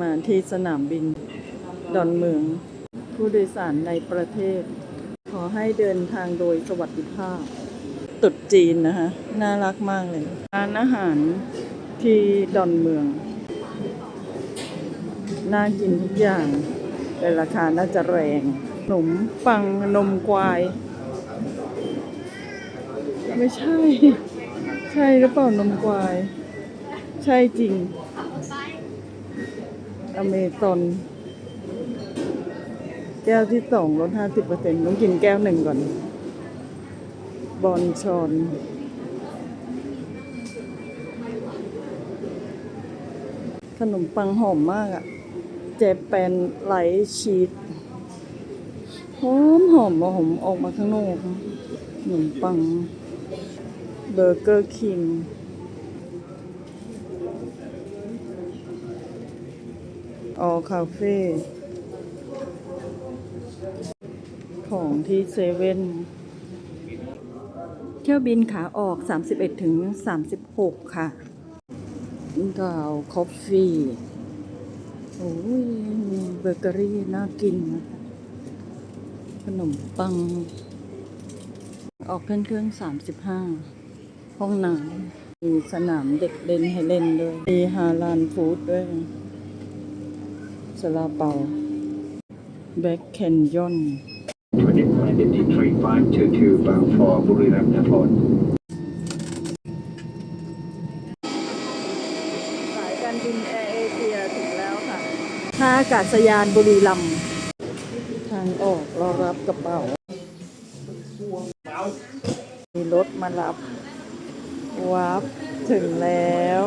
มาที่สนามบิน ดอนเมือง ผู้โดยสารในประเทศ ขอให้เดินทางโดยสวัสดิภาพ ตุดจีนนะคะ น่ารักมากเลย ร้านอาหารที่ดอนเมือง น่ากินทุกอย่าง แต่ราคาน่าจะแรงขนมปังนมควาย ไม่ใช่ ใช่หรือเปล่านมควาย ใช่จริง อเมซอนแก้วที่สองลดห้าสิบเปอร์เซ็นต์ต้องกินแก้วหนึ่งก่อน บอนชอนขนมปังหอมมากอะ่ะ เจแปนไลท์ชีสหอมหอมหอมออกมาข้างนอกขนมปังเบอร์เกอร์คิง ออคาเฟ่ของที่เซเว่นเที่ยวบินขาออก 31 ถึง 36 ค่ะดาวคอฟฟี่โอ้ยมีเบเกอรี่น่ากินนะคะ ขนมปัง ออกเครื่องเครื่อง35ห้องน้ำมีสนามเด็กเล่นให้เล่นด้วย มีฮาลานฟู้ดด้วย ลาเปาแบ็คแคนยอน Twenty identity three five two two bound for Buriram Airport. สายการบินแอร์เอเชียถึงแล้วค่ะท่าอากาศยานบุรีรัมย์ทางออกรอรับกระเป๋า มีรถมารับ วับถึงแล้ว